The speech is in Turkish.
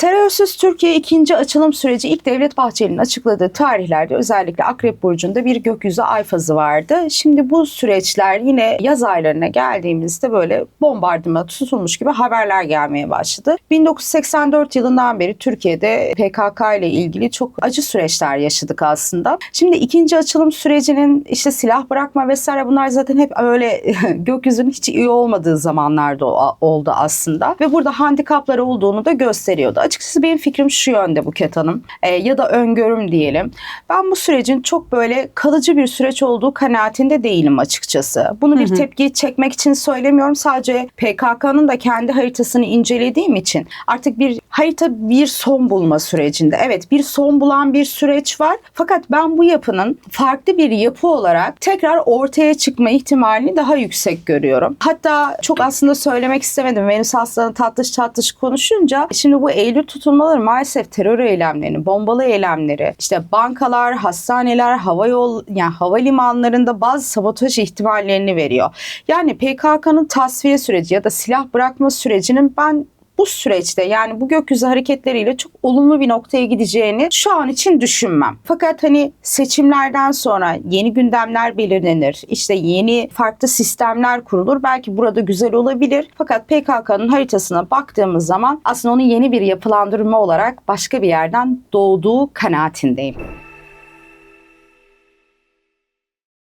Terörsüz Türkiye ikinci açılım süreci ilk Devlet Bahçeli'nin açıkladığı tarihlerde özellikle Akrep Burcu'nda bir gökyüzü ay fazı vardı. Şimdi bu süreçler yine yaz aylarına geldiğimizde böyle bombardıma tutulmuş gibi haberler gelmeye başladı. 1984 yılından beri Türkiye'de PKK ile ilgili çok acı süreçler yaşadık aslında. Şimdi ikinci açılım sürecinin işte silah bırakma vesaire bunlar zaten hep öyle gökyüzünün hiç iyi olmadığı zamanlarda oldu aslında. Ve burada handikapları olduğunu da gösteriyordu. Açıkçası benim fikrim şu yönde Buket Hanım e, ya da öngörüm diyelim. Ben bu sürecin çok böyle kalıcı bir süreç olduğu kanaatinde değilim açıkçası. Bunu bir tepki çekmek için söylemiyorum. Sadece PKK'nın da kendi haritasını incelediğim için artık bir harita bir son bulma sürecinde. Evet bir son bulan bir süreç var. Fakat ben bu yapının farklı bir yapı olarak tekrar ortaya çıkma ihtimalini daha yüksek görüyorum. Hatta çok aslında söylemek istemedim. Venüs Aslan'ı tatlış tatlış konuşunca şimdi bu Eylül tutulmaları maalesef terör eylemlerini, bombalı eylemleri, işte bankalar, hastaneler, hava yol yani havalimanlarında bazı sabotaj ihtimallerini veriyor. Yani PKK'nın tasfiye süreci ya da silah bırakma sürecinin ben bu süreçte yani bu gökyüzü hareketleriyle çok olumlu bir noktaya gideceğini şu an için düşünmem. Fakat hani seçimlerden sonra yeni gündemler belirlenir. İşte yeni farklı sistemler kurulur. Belki burada güzel olabilir. Fakat PKK'nın haritasına baktığımız zaman aslında onun yeni bir yapılandırma olarak başka bir yerden doğduğu kanaatindeyim.